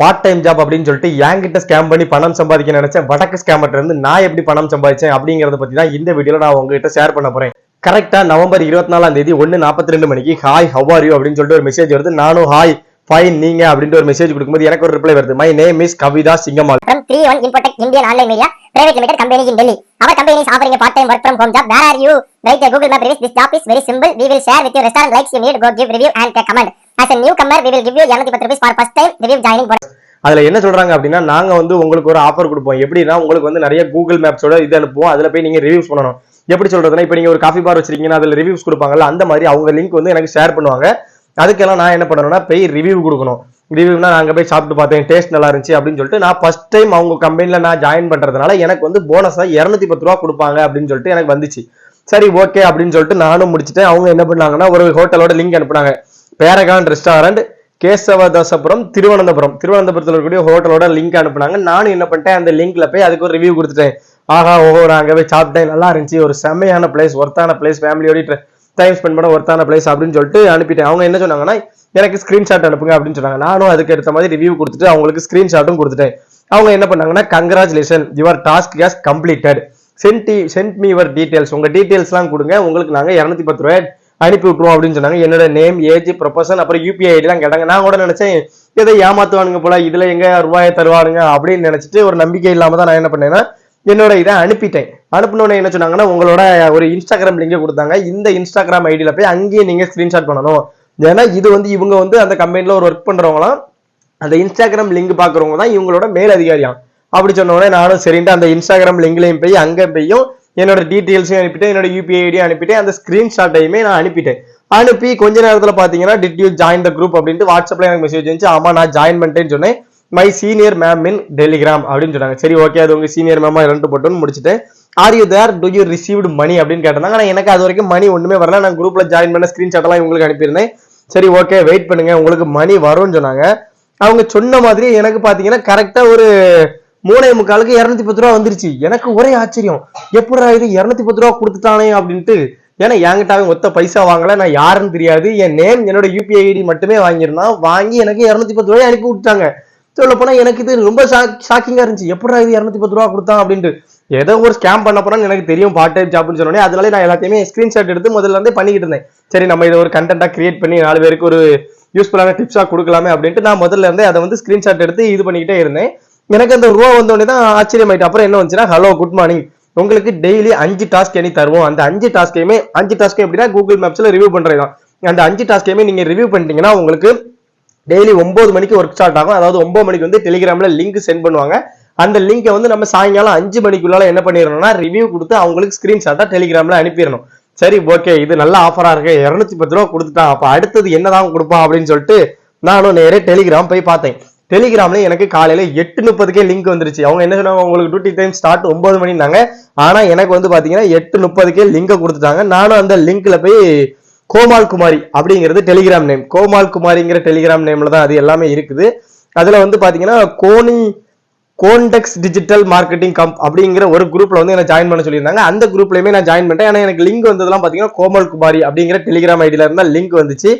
Part time job அப்படின்னு சொல்லிட்டு என்கிட்ட ஸ்கேம் பண்ணி பணம் சம்பாதிக்க நினைச்சேன். வடக்கு ஸ்கேமர்ட்ட இருந்து நான் எப்படி பணம் சம்பாதிச்சேன் அப்படிங்கறத பத்தி தான் இந்த வீடியோல நான் உங்ககிட்ட ஷேர் பண்ண போறேன். கரெக்டா நவம்பர் இருபத்தி நாலாம் தேதி ஒன்னு நாற்பத்தி ரெண்டு மணிக்கு ஹாய் ஹவ் ஆர் யூ அப்படின்னு சொல்லிட்டு ஒரு மெசேஜ் வருது. நானும் ஹாய் ஃபைன் நீங்க? அப்படின்ற ஒரு மெசேஜ் கொடுக்கும்போது எனக்கு ஒரு ரிப்ளை வருது. மை நேம் இஸ் கவிதா சிங்கமால் from 3 1 private limited company in Delhi our company offering part time work from home job where are you write Google map reviews this job is very simple we will share with you restaurant likes you need go give review and day comment as a new comer we will give you 210 rupees for first time review joining போறேன் அதில் என்ன சொல்றாங்க அப்படின்னா நாங்க வந்து உங்களுக்கு ஒரு offer கொடுப்போம் எப்படின்னா உங்களுக்கு வந்து நிறைய கூகுள் மேப்ஸோட இது அனுப்புவோம் அதுல போய் நீங்க ரிவ்யூஸ் பண்ணணும் எப்படி சொல்கிறதுனா இப்ப நீங்க ஒரு காஃபி பார் வச்சிருக்கீங்கன்னா அதுல ரிவ்யூஸ் கொடுப்பாங்கல்ல அந்த மாதிரி அவங்க லிங்க் வந்து எனக்கு ஷேர் பண்ணுவாங்க அதுக்கெல்லாம் நான் என்ன பண்ணணும்னா போய் ரிவ்யூ கொடுக்கணும் ரிவ்யூனா நாங்கள் போய் சாப்பிட்டு பார்த்தேன் டேஸ்ட் நல்லா இருந்துச்சு அப்படின்னு சொல்லிட்டு நான் ஃபர்ஸ்ட் டைம் அவங்க கம்பெனியில் நான் ஜாயின் பண்ணுறதுனால எனக்கு வந்து போனஸாக இரநூத்தி பத்து ரூபா கொடுப்பாங்க அப்படின்னு சொல்லிட்டு எனக்கு வந்துச்சு. சரி ஓகே அப்படின்னு சொல்லிட்டு நானும் முடிச்சுட்டேன். அவங்க என்ன பண்ணாங்கன்னா ஒரு ஹோட்டலோட லிங்க் அனுப்புனாங்க. பேரகான் ரெஸ்டாரண்ட் கேசவதாசபுரம் திருவனந்தபுரம் திருவனந்தபுரத்தில் இருக்கக்கூடிய ஹோட்டலோட லிங்க் அனுப்புனாங்க. நானும் என்ன பண்ணிட்டேன் அந்த லிங்க்ல போய் அதுக்கு ஒரு ரிவ்யூ கொடுத்துட்டேன். ஆஹா ஓஹோ நான் அங்கே போய் சாப்பிட்டேன். நல்லா இருந்துச்சு. ஒரு செம்மையான பிளேஸ் ஒர்த்தான பிளேஸ் ஃபேமிலியோட டைம் ஸ்பெண்ட் பண்ண ஒர்த்தான பிளேஸ் அப்படின்னு சொல்லிட்டு அனுப்பிட்டேன். அவங்க என்ன சொன்னாங்கன்னா எனக்கு ஸ்கிரீன்ஷாட் அனுப்புங்க அப்படின்னு சொன்னாங்க. நானும் அதுக்கு ஏற்ற மாதிரி ரிவ்யூ கொடுத்துட்டு அவங்களுக்கு ஸ்கிரீன்ஷாட்டும் கொடுத்துட்டேன். அவங்க என்ன பண்ணாங்கன்னா congratulation your task has completed send send me your details உங்க டீட்டெயில்ஸ்லாம் கொடுங்க. உங்களுக்கு நாங்கள் இரநூத்தி பத்து ரூபாய் அனுப்பி விட்டுருவோம் அப்படின்னு சொன்னாங்க. என்னோட நேம் ஏஜ் ப்ரொபஷன் அப்புறம் யூபிஐ ஐடிலாம் கேட்டாங்க. நான் கூட நினைச்சேன் ஏதோ ஏமாத்துவானுங்க போல. இதுல எங்க ரூபாயை தருவானுங்க? அப்படின்னு நினைச்சிட்டு ஒரு நம்பிக்கை இல்லாம தான் நான் என்ன பண்ணேன்னா என்னோட இதை அனுப்பிட்டேன். அனுப்பினோடனே என்ன சொன்னாங்கன்னா உங்களோட ஒரு இன்ஸ்டாகிராம் லிங்கை கொடுத்தாங்க. இந்த இன்ஸ்டாகிராம் ஐடியில் போய் அங்கேயே நீங்கள் ஸ்க்ரீன்ஷாட் பண்ணணும். ஏன்னா இது வந்து இவங்க வந்து அந்த கம்பெனியில் ஒரு ஒர்க் பண்ணுறவங்களாம் அந்த இன்ஸ்டாகிராம் லிங்க் பார்க்குறவங்க தான் இவங்களோட மேல் அதிகாரியாம். அப்படி சொன்னோடனே நானும் சரின்ட்டு அந்த இன்ஸ்டாகிராம் லிங்க்லையும் போய் அங்கே போயும் என்னோட டீட்டெயில்ஸையும் அனுப்பிட்டு என்னோட யூபிஐ ஐடியும் அனுப்பிட்டு அந்த ஸ்க்ரீன்ஷாட்டையுமே நான் அனுப்பிட்டேன். அனுப்பி கொஞ்ச நேரத்தில் பார்த்தீங்கன்னா did you join the group அப்படின்ட்டு வாட்ஸ்அப்பில் எனக்கு மெசேஜ் வந்துச்சு. ஆமாம் நான் ஜாயின் பண்ணிட்டேன்னு சொன்னேன். My senior ma'am in Telegram அப்படின்னு சொன்னாங்க. சரி ஓகே அது உங்கள் சீனியர் மேமாக ரெண்டு போட்டோன்னு முடிச்சுட்டேன். Are you there do you received money அப்படின்னு கேட்டாங்க ஆனால் எனக்கு அது வரைக்கும் மணி ஒன்றுமே வரல. நான் குரூப்பில் ஜாயின் பண்ண ஸ்கிரீன்ஷாட் எல்லாம் உங்களுக்கு அனுப்பியிருந்தேன். சரி ஓகே வெயிட் பண்ணுங்க. உங்களுக்கு மணி வரும்னு சொன்னாங்க. அவங்க சொன்ன மாதிரி எனக்கு பார்த்தீங்கன்னா கரெக்டாக ஒரு மூணே முக்காலுக்கு இரநூத்தி பத்து ரூபா வந்துருச்சு. எனக்கு ஒரே ஆச்சரியம். எப்படிடா இது இரநூத்தி பத்து ரூபா கொடுத்துட்டானே அப்படின்ட்டு. ஏன்னா என்கிட்ட அவன் ஒத்த பைசா வாங்கல. நான் யாருன்னு தெரியாது. என் நேம் என்னோட யூபிஐ ஐடி மட்டுமே வாங்கியிருந்தான் வாங்கி எனக்கு இரநூத்தி பத்து ரூபாய் அனுப்பி விட்டாங்க சொல்ல போனா எனக்கு இது ரொம்ப ஷாக்கிங்கா இருந்துச்சு. எப்படா இது இரநூத்தி பத்து ரூபா கொடுத்தான் அப்படின்ட்டு. ஏதோ ஒரு ஸ்கேம் பண்ண போறான்னு எனக்கு தெரியும் பார்ட் டைம் ஜாப்னு சொன்னோடனே அதனால நான் எல்லாத்தையுமே ஸ்கிரீன்ஷாட் எடுத்து முதல்ல இருந்தே பண்ணிக்கிட்டு இருந்தேன். சரி நம்ம இதை ஒரு கண்டென்ட்டா கிரியேட் பண்ணி நாலு பேருக்கு ஒரு யூஸ்ஃபுல்லான டிப்ஸா கொடுக்கலாமே அப்படின்ட்டு நான் முதல்ல இருந்தே அதை வந்து ஸ்கிரீன்ஷாட் எடுத்து இது பண்ணிக்கிட்டே இருந்தேன். எனக்கு அந்த ரூபா வந்தோடனே தான் ஆச்சரியமாயிட்டு அப்புறம் என்ன வந்துச்சுன்னா ஹலோ குட் மார்னிங் உங்களுக்கு டெய்லி அஞ்சு டாஸ்க் எனி தருவோம். அந்த அஞ்சு டாஸ்க்கையுமே அஞ்சு டாஸ்க் எப்படின்னா கூகுள் மேப்ஸ்ல ரிவ்யூ பண்றது தான் அந்த அஞ்சு டாஸ்க்கையுமே நீங்க ரிவ்யூ பண்ணிட்டீங்கன்னா உங்களுக்கு டெய்லி ஒன்பது மணிக்கு ஒர்க் ஸ்டார்ட் ஆகும். அதாவது ஒன்பது மணிக்கு வந்து டெலிகிராம்ல லிங்க் சென்ட் பண்ணுவாங்க. அந்த லிங்கை வந்து நம்ம சாயங்காலம் அஞ்சு மணிக்குள்ளால என்ன பண்ணிடணும்னா ரிவ்யூ கொடுத்து அவங்களுக்கு ஸ்கிரீன்ஷாட்டா டெலிகிராம்ல அனுப்பிடணும் சரி ஓகே இது நல்ல ஆஃபரா இருக்கு. இருநூத்தி பத்து ரூபா கொடுத்துட்டான் அப்ப அடுத்தது என்னதான் கொடுப்பான் அப்படின்னு சொல்லிட்டு நானும் நேரே டெலிகிராம் போய் பார்த்தேன். டெலிகிராம்ல எனக்கு காலையில எட்டு முப்பதுக்கே லிங்க் வந்துருச்சு. அவங்க என்ன சொன்னாங்க? உங்களுக்கு டியூட்டி டைம் ஸ்டார்ட் ஒன்பது மணினாங்க ஆனா எனக்கு வந்து பாத்தீங்கன்னா எட்டு முப்பதுக்கே லிங்கை கொடுத்துட்டாங்க. நானும் அந்த லிங்க்ல போய் கோமால் குமாரி அப்படிங்கிறது டெலிகிராம் நேம் கோமால் குமாரிங்கிற டெலிகிராம் நேம்ல தான் அது எல்லாமே இருக்குது. அதுல வந்து பாத்தீங்கன்னா கோனி கோண்டெக்ஸ் டிஜிட்டல் மார்க்கெட்டிங் கம்ப் அப்படிங்கிற ஒரு குரூப்ல வந்து என்ன ஜாயின் பண்ண சொல்லியிருந்தாங்க. அந்த குரூப்லயுமே நான் ஜாயின் பண்ணிட்டேன். ஏன்னா எனக்கு லிங்க் வந்ததெல்லாம் பாத்தீங்கன்னா கோமல் குமாரி அப்படிங்கிற டெலிகிராம் ஐடியில இருந்தா லிங்க் வந்துச்சு.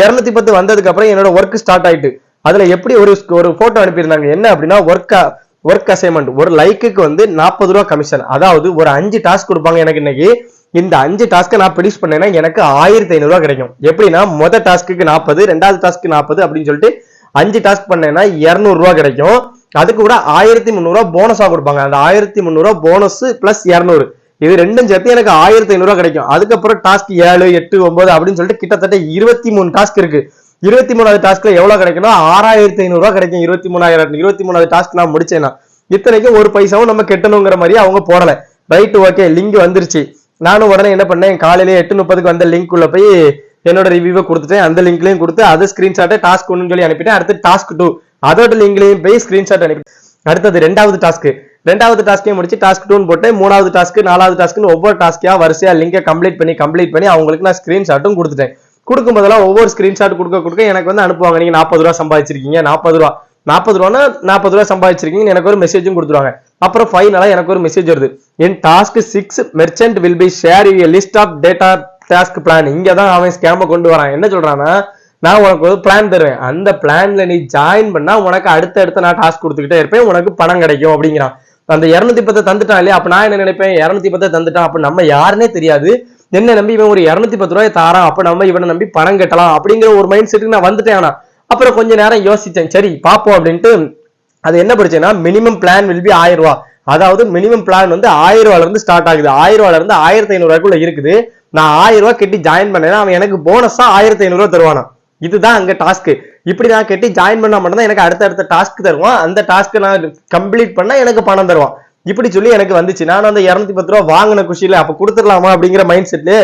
இருநூத்தி பத்து வந்ததுக்கு அப்புறம் என்னோட ஒர்க் ஸ்டார்ட் ஆயிட்டு. அதுல எப்படி ஒரு ஒரு போட்டோ அனுப்பியிருந்தாங்க? என்ன அப்படின்னா ஒர்க் ஒர்க் அசைன்மெண்ட் ஒரு லைக்குக்கு வந்து நாற்பது ரூபா கமிஷன் அதாவது ஒரு அஞ்சு டாஸ்க் கொடுப்பாங்க எனக்கு இன்னைக்கு. இந்த அஞ்சு டாஸ்க்கை நான் ப்ரொடியூஸ் பண்ணேன்னா எனக்கு ஆயிரத்தி ஐநூறுரூவா கிடைக்கும். எப்படின்னா மொதல் டாஸ்க்கு நாற்பது ரெண்டாவது டாஸ்க்கு நாற்பது அப்படின்னு சொல்லிட்டு அஞ்சு டாஸ்க் பண்ணேன்னா இரநூறுவா கிடைக்கும். அதுக்கு கூட ஆயிரத்தி முந்நூறுவா போனஸாக கொடுப்பாங்க. அந்த ஆயிரத்தி முந்நூறுவா போனஸ் பிளஸ் இரநூறு. இது ரெண்டும் சேர்த்து எனக்கு ஆயிரத்தி ஐநூறுவா கிடைக்கும். அதுக்கப்புறம் டாஸ்க் ஏழு எட்டு ஒன்பது அப்படின்னு சொல்லிட்டு கிட்டத்தட்ட இருபத்தி மூணு டாஸ்க் இருக்கு. இருபத்தி மூணாவது டாஸ்க்ல எவ்வளவு கிடைக்கணும் ஆறாயிரத்தி ஐநூறுவா கிடைக்கும். இருபத்தி மூணாயிரம் இருபத்தி மூணாவது டாஸ்க் நான் முடிச்சேன்னா. இத்தனைக்கும் ஒரு பைசாவும் நம்ம கெட்டணுங்கிற மாதிரி அவங்க போடல. ரைட் ஓகே லிங்க் வந்துருச்சு. நானும் உடனே என்ன பண்ணேன்? காலையிலே எட்டு முப்பதுக்கு வந்த லிங்க் உள்ள போய் என்னோட ரிவ்யூவை கொடுத்துட்டேன். அந்த லிங்க்லையும் கொடுத்து அது ஸ்கிரீன்ஷாட்டை டாஸ்க் ஒன்னு சொல்லி அனுப்பிட்டேன். அடுத்து டாஸ்க் டூ அதோட லிங்க்லையும் போய் ஸ்கிரீன்ஷாட் அனுப்பி அடுத்தது ரெண்டாவது டாஸ்க்கு ரெண்டாவது டாஸ்க்கையும் முடிச்சு டாஸ்க் டூன்னு போட்டு மூணாவது டாஸ்க்கு நாலாவது டாஸ்க்குன்னு ஒவ்வொரு டாஸ்க்கையா வரிசையா லிங்கை கம்ப்ளீட் பண்ணி கம்ப்ளீட் பண்ணி அவங்களுக்கு நான் ஸ்கிரீன்ஷாட்டும் கொடுத்துட்டேன். கொடுக்கும் போதெல்லாம் ஒவ்வொரு ஸ்கிரீன்ஷாட் கொடுக்க கொடுக்க எனக்கு வந்து அனுப்புவாங்க. நீங்க நாற்பது ரூபா சம்பாதிச்சிருக்கீங்க நாற்பது ரூபா. நாற்பது ரூபானா நாற்பது ரூபா சம்பாதிச்சிருக்கீங்க எனக்கு ஒரு மெசேஜும் கொடுத்துருவாங்க. அப்புறம் ஃபைனலா எனக்கு ஒரு மெசேஜ் வருது. என் task six merchant will be share you list of data task plan இங்க தான் அவன் ஸ்கேம கொண்டு வரான். என்ன சொல்றான்னா நான் உனக்கு ஒரு பிளான் தருவேன். அந்த பிளான்ல நீ ஜாயின் பண்ணா உனக்கு அடுத்த அடுத்த நான் டாஸ்க் கொடுத்துக்கிட்டே இருப்பேன். உனக்கு பணம் கிடைக்கும் அப்படிங்கிறான். அந்த இரநூத்தி பத்தை தந்துட்டான் இல்லையா? அப்ப நான் என்ன நினைப்பேன்? இரநூத்தி பத்தை தந்துட்டான். அப்ப நம்ம யாருன்னே தெரியாது. என்ன நம்பி இவன் ஒரு இரநூத்தி பத்து ரூபாய் தாரான். அப்ப நம்ம இவனை நம்பி பணம் கட்டலாம் அப்படிங்கிற ஒரு மைண்ட் செட்டுக்கு நான் வந்துட்டேன் ஆனா. அப்புறம் கொஞ்ச நேரம் யோசிச்சேன். சரி பாப்போம் அப்படின்ட்டு அது என்ன படிச்சேன்னா மினிமம் பிளான் வில் பி ஆயிரம் ரூபா. அதாவது மினிமம் பிளான் வந்து ஆயிரம் ரூபால இருந்து ஸ்டார்ட் ஆகுது. ஆயிரம் ரூபால இருந்து ஆயிரத்தி ஐநூறு ரூபாய்க்குள்ள இருக்குது. நான் ஆயிரம் ரூபாய் கட்டி ஜாயின் பண்ணேன்னா அவன் எனக்கு போனஸா ஆயிரத்தி ஐநூறு ரூபா தருவானா இதுதான் அங்க டாஸ்க் இப்படி நான் கட்டி ஜாயின் பண்ணா மட்டும்தான் எனக்கு அடுத்த அடுத்த டாஸ்க் தருவான். அந்த டாஸ்க் நான் கம்ப்ளீட் பண்ணா எனக்கு பணம் தருவான். இப்படி சொல்லி எனக்கு வந்துச்சு. நான் அந்த இருநூத்தி பத்து ரூபா வாங்கின குஷியில அப்ப கொடுத்துடலாமா அப்படிங்கிற மைண்ட் செட்ல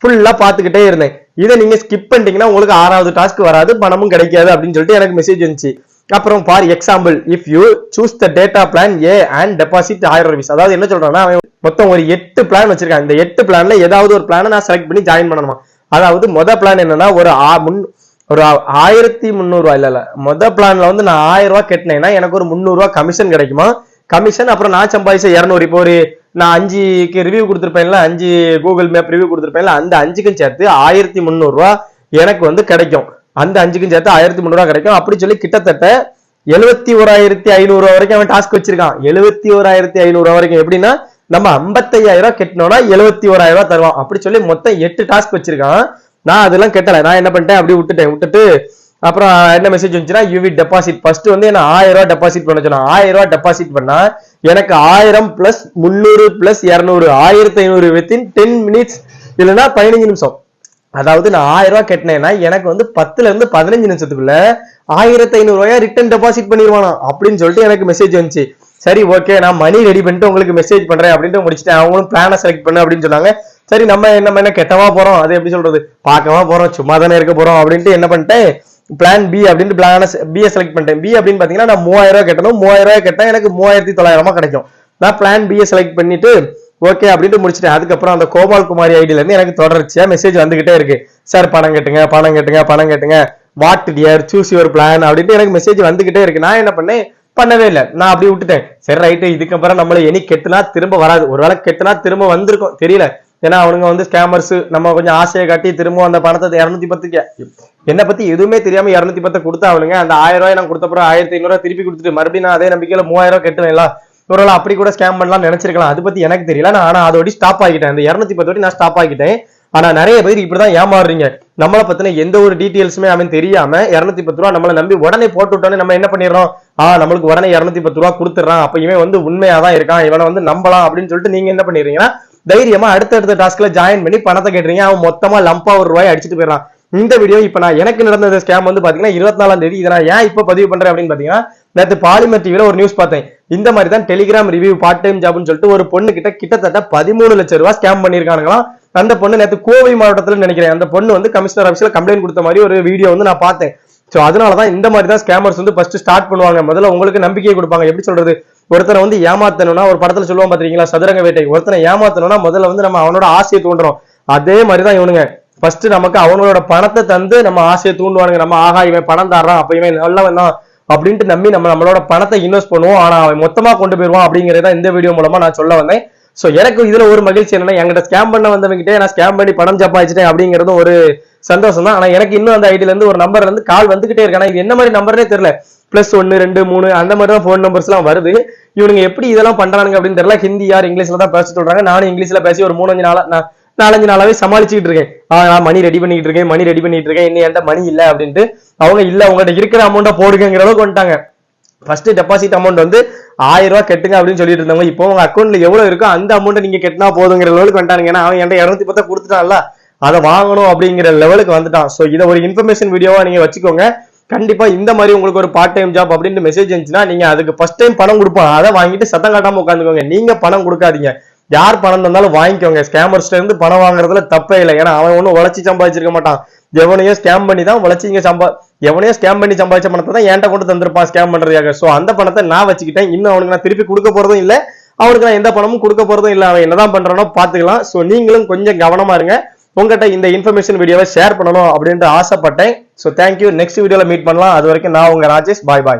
ஃபுல்லா பாத்துக்கிட்டே இருந்தேன். இதை நீங்க ஸ்கிப் பண்ணிட்டீங்கன்னா உங்களுக்கு ஆறாவது டாஸ்க் வராது பணமும் கிடைக்காது அப்படின்னு சொல்லிட்டு எனக்கு மெசேஜ் வந்துச்சு. அப்புறம் for example if you choose the data plan A and deposit ஆயிரம் ருபீஸ் அதாவது என்ன சொல்றான்னா அவன் மொத்தம் ஒரு எட்டு பிளான் வச்சிருக்கான். இந்த எட்டு பிளான்ல ஏதாவது ஒரு பிளானை நான் செலக்ட் பண்ணி ஜாயின் பண்ணணுமா? அதாவது மொதல் பிளான் என்னன்னா ஒரு ஆ- முன் ஒரு ஆயிரத்தி முந்நூறுவா இல்ல இல்ல. மொத பிளான்ல வந்து நான் ஆயிரம் ரூபாய் கட்டினேன்னா எனக்கு ஒரு முந்நூறுவா கமிஷன் கிடைக்குமா? கமிஷன் அப்புறம் நான் சம்பாதிச்ச இரநூறு. இப்போ ஒரு நான் அஞ்சுக்கு ரிவ்யூ கொடுத்துருப்பேன்ல அஞ்சு கூகுள் மேப் ரிவ்யூ கொடுத்துருப்பேன்ல அந்த அஞ்சுக்கும் சேர்த்து ஆயிரத்தி முந்நூறுரூவா எனக்கு வந்து கிடைக்கும். அந்த அஞ்சுக்கும் சேர்த்து ஆயிரத்தி முந்நூறுவா கிடைக்கும். அப்படி சொல்லி கிட்டத்தட்ட எழுபத்தி ஓராயிரத்தி ஐநூறுரூவா வரைக்கும் அவன் டாஸ்க் வச்சிருக்கான். எழுபத்தி ஓராயிரத்தி ஐநூறுரூவா வரைக்கும் எப்படின்னா நம்ம ஐம்பத்தையாயிரம் ரூபாய் எழுபத்தி ஓராயிரம் ரூபா தருவான். அப்படி சொல்லி மொத்தம் எட்டு டாஸ்க் வச்சிருக்கான். நான் அதெல்லாம் கட்டலை. நான் என்ன பண்ணிட்டேன்? அப்படியே விட்டுட்டேன். விட்டுட்டு அப்புறம் என்ன மெசேஜ் வந்துச்சுன்னா யூவி டெபாசிட் ஃபர்ஸ்ட் வந்து என்ன ஆயிரம் ரூபாய் டெபாசிட் பண்ண சொன்னா ஆயிரம் ரூபாய் டெபாசிட் பண்ணா எனக்கு ஆயிரம் பிளஸ் முந்நூறு பிளஸ் இரநூறு ஆயிரத்தி ஐநூறு வித்தின் டென் மினிட்ஸ் இல்லைன்னா பதினஞ்சு நிமிஷம். அதாவது நான் ஆயிரம் ரூபாய் கட்டினேன்னா எனக்கு வந்து பத்துல இருந்து பதினஞ்சு நிமிஷத்துக்குள்ள ஆயிரத்தி ஐநூறு ரூபாய் ரிட்டர்ன் டெபாசிட் பண்ணிடுவானா அப்படின்னு சொல்லிட்டு எனக்கு மெசேஜ் வந்துச்சு. சரி ஓகே நான் மணி ரெடி பண்ணிட்டு உங்களுக்கு மெசேஜ் பண்றேன் அப்படின்ட்டு முடிச்சிட்டேன். அவங்களும் பிளானை செலக்ட் பண்ணு அப்படின்னு சொன்னாங்க. சரி நம்ம நம்ம என்ன கெட்டவா போறோம்? அது எப்படி சொல்றது? பார்க்கவா போறோம் சும்மா தானே இருக்க போறோம் அப்படின்ட்டு என்ன பண்ணிட்டேன்? பிளான் பி அப்படின்ட்டு பிளான பிஏ செலக்ட் பண்ணிட்டேன். பி அப்படின்னு பாத்தீங்கன்னா நான் மூவாயிரம் ரூபாய் கட்டணும். மூவாயிரம் ரூபாய் கட்டினா எனக்கு மூவாயிரத்தி தொள்ளாயிரமா கிடைக்கும். நான் பிளான் பிஏ செலக்ட் பண்ணிட்டு ஓகே அப்படின்ட்டு முடிச்சுட்டேன். அதுக்கப்புறம் அந்த கோபால் குமாரி ஐடியில இருந்து எனக்கு தொடர்ச்சியா மெசேஜ் வந்துகிட்டே இருக்கு. சார் பணம் கட்டுங்க பணம் கட்டுங்க பணம் கட்டுங்க. What dear choose your plan அப்படின்ட்டு எனக்கு மெசேஜ் வந்துகிட்டே இருக்கு. நான் என்ன பண்ணேன்? பண்ணவே இல்லை. நான் அப்படி விட்டுட்டேன். சரி ரைட்டு இதுக்கப்புறம் நம்மள இனி கெட்டுனா திரும்ப வராது. ஒருவேளை கெட்டுனா திரும்ப வந்திருக்கும். தெரியல. ஏன்னா அவனுங்க வந்து ஸ்கேமர்ஸ் நம்ம கொஞ்சம் ஆசையை காட்டி திரும்ப அந்த பணத்தை இரநூத்தி பத்துக்கு. என்னை பத்தி எதுவுமே தெரியாம இரநூத்தி பத்தை கொடுத்தா அவனுங்க அந்த ஆயிரம் ரூபாய் நான் கொடுத்தப்பறம் ஆயிரத்தி ஐநூறு திருப்பி கொடுத்துட்டு மறுபடியும் நான் அதே நம்பிக்கையில மூவாயிரம் ரூபாய் கட்டுவேன்ல ஒருவேளை அப்படி கூட ஸ்கேம் பண்ணலாம் நினைச்சிருக்கலாம். அதை பத்தி எனக்கு தெரியல. நான் ஆனா அதோட ஸ்டாப் ஆகிட்டேன். அந்த இரநூத்தி பத்து வாட்டி நான் ஸ்டாப் ஆகிட்டேன். ஆனா நிறைய பேர் இப்படிதான் ஏமாறுறீங்க. நம்மளை பத்தின எந்த ஒரு டீட்டெயில்ஸுமே அவன் தெரியாம இரநூத்தி பத்து ரூபா நம்மளை நம்பி உடனே போட்டு விட்டோன்னே நம்ம என்ன பண்ணிடுறோம்? ஆ நம்மளுக்கு உடனே இரநூத்தி பத்து ரூபா கொடுத்துட்றான். அப்ப இவன் வந்து உண்மையா தான் இருக்கான். இவனை வந்து நம்பலாம் அப்படின்னு சொல்லிட்டு நீங்க என்ன பண்ணிடுறீங்கன்னா தைரியமா அடுத்தடுத்த டாஸ்க்ல ஜாயின் பண்ணி பணத்தை கேட்டுறீங்க அவன் மொத்தமா லம்பா ஒரு ரூபாய் அடிச்சுட்டு போயிடறான். இந்த வீடியோ இப்ப நான் எனக்கு நடந்த ஸ்கேம் வந்து பாத்தீங்கன்னா இருபத்தி நாலாம் தேதி. இதை நான் ஏன் இப்ப பதிவு பண்றேன் அப்படின்னு பாத்தீங்கன்னா நேற்று பாலிமர் டிவில ஒரு நியூஸ் பார்த்தேன். இந்த மாதிரி தான் டெலிகிராம் ரிவ்யூ பார்ட் டைம் ஜாப்னு சொல்லிட்டு ஒரு பொண்ணு கிட்ட கிட்டத்தட்ட பதிமூணு லட்சம் ரூபாய் ஸ்கேம் பண்ணிருக்கானுங்களாம் அந்த பொண்ணு நேற்று கோவை மாவட்டத்தில் நினைக்கிறேன். அந்த பொண்ணு வந்து கமிஷனர் ஆஃபீஸில் கம்ப்ளைண்ட் கொடுத்த மாதிரி ஒரு வீடியோ வந்து நான் பார்த்தேன். ஸோ அதனால தான் இந்த மாதிரி தான் ஸ்கேமர்ஸ் வந்து ஃபர்ஸ்ட் ஸ்டார்ட் பண்ணுவாங்க. முதல்ல உங்களுக்கு நம்பிக்கையை கொடுப்பாங்க. எப்படி சொல்றது? ஒருத்தரை வந்து ஏமாத்தணும்னா ஒரு படத்துல சொல்லுவோம் பாத்தீங்களா சதுரங்க வேட்டை. ஒருத்தனை ஏமாத்தணும்னா முதல்ல வந்து நம்ம அவனோட ஆசையை தூண்டுறோம். அதே மாதிரி தான் இவனுங்க. ஃபர்ஸ்ட் நமக்கு அவனோட பணத்தை தந்து நம்ம ஆசையை தூண்டுவானுங்க. நம்ம ஆகா இவன் பணம் தர்றான் அப்ப இவன் நல்லவன் தான் அப்படின்ட்டு நம்பி நம்ம நம்மளோட பணத்தை இன்வெஸ்ட் பண்ணுவோம். ஆனா அவன் மொத்தமா கொண்டு போயிருவான் அப்படிங்கறத இந்த வீடியோ மூலமா நான் சொல்ல வந்தேன். சோ எனக்கு இதுல ஒரு மகிழ்ச்சி என்னன்னா என்கிட்ட ஸ்கேம் பண்ண வந்தவங்கிட்டே நான் ஸ்கேம் பண்ணி பணம் சம்பாதிச்சிட்டேன் அப்படிங்கறதும் ஒரு சந்தோஷம் தான் ஆனா எனக்கு இன்னும் அந்த ஐடியில இருந்து ஒரு நம்பர்ல இருந்து கால் வந்துகிட்டே இருக்கு. ஆனா இது என்ன மாதிரி நம்பர்னே தெரியல. பிளஸ் ஒன்று ரெண்டு மூணு அந்த மாதிரி தான் ஃபோன் நம்பர்ஸ்லாம் வருது. இவனுங்க எப்படி இதெல்லாம் பண்ணுறாங்க அப்படின்னு தெரியல. ஹிந்தி யார் இங்கிலீஷில் தான் பேச சொல்கிறாங்க நானும் இங்கிலீஷில் பேசி ஒரு மூணஞ்சு நாளாக நான் நாலஞ்சு நாளாவே சமாளிச்சுட்டு இருக்கேன். ஆ, நான் மணி ரெடி பண்ணிட்டு இருக்கேன் மணி ரெடி பண்ணிட்டு இருக்கேன். இன்னும் எந்த மணி இல்லை அப்படின்ட்டு அவங்க இல்ல. உங்கள்கிட்ட இருக்கிற அமௌண்ட்டை போடுங்கிற அளவுக்கு வந்துட்டாங்க. ஃபர்ஸ்ட் டெபாசிட் அமௌண்ட் வந்து ஆயிரம் ரூபாய் கட்டுங்க அப்படின்னு சொல்லிட்டு இருந்தவங்க இப்போ உங்க அக்கௌண்ட்ல எவ்வளவு இருக்கோ அந்த அமௌண்ட்டை நீங்க கட்டினா போதுங்கிற லெவலுக்கு வந்துட்டாங்க ஏன்னா அவன் என்கிட்ட இரநூத்தி பத்தா கொடுத்துட்டான்ல. அதை வாங்கணும் அப்படிங்கிற லெவலுக்கு வந்துட்டான். ஸோ இதை ஒரு இன்ஃபர்மேஷன் வீடியோவா நீங்க வச்சுக்கோங்க. கண்டிப்பா இந்த மாதிரி உங்களுக்கு ஒரு பார்ட் டைம் ஜாப் அப்படின்னு மெசேஜ் இருந்துச்சுன்னா நீங்க அதுக்கு ஃபர்ஸ்ட் டைம் பணம் கொடுப்பான் அதை வாங்கிட்டு சத்தம் காட்டாம உட்காந்துக்கோங்க. நீங்க பணம் கொடுக்காதீங்க. யார் பணம் தந்தாலும் வாங்கிக்கோங்க. ஸ்கேமர்ஸ்ல இருந்து பணம் வாங்குறதுல தப்பே இல்லை. ஏன்னா அவன் ஒன்றும் உழைச்சி சம்பாதிச்சிருக்க மாட்டான். எவனையும் ஸ்கேம் பண்ணி தான் உழைச்சி இங்கே சம்பா எவனையும் ஸ்கேம் பண்ணி சம்பாதிச்ச பணத்தை தான் என்கிட்ட கொண்டு தந்திருப்பான் ஸ்கேம் பண்றதுக்காக. ஸோ அந்த பணத்தை நான் வச்சுக்கிட்டேன். இன்னும் அவனுக்கு நான் திருப்பி கொடுக்க போறதும் இல்லை. அவனுக்கு நான் எந்த பணமும் கொடுக்க போறதும் இல்லை. அவன் என்னதான் பண்றானோ பாத்துக்கலாம் ஸோ நீங்களும் கொஞ்சம் கவனமா இருங்க. உங்ககிட்ட இந்த இன்ஃபர்மேஷன் வீடியோவை ஷேர் பண்ணணும் அப்படின்ட்டு ஆசைப்பட்டேன். ஸோ தேங்க்யூ நெக்ஸ்ட் வீடியோவில் மீட் பண்ணலாம். அது வரைக்கும் நான் உங்கள் ராஜேஷ். பாய் பாய்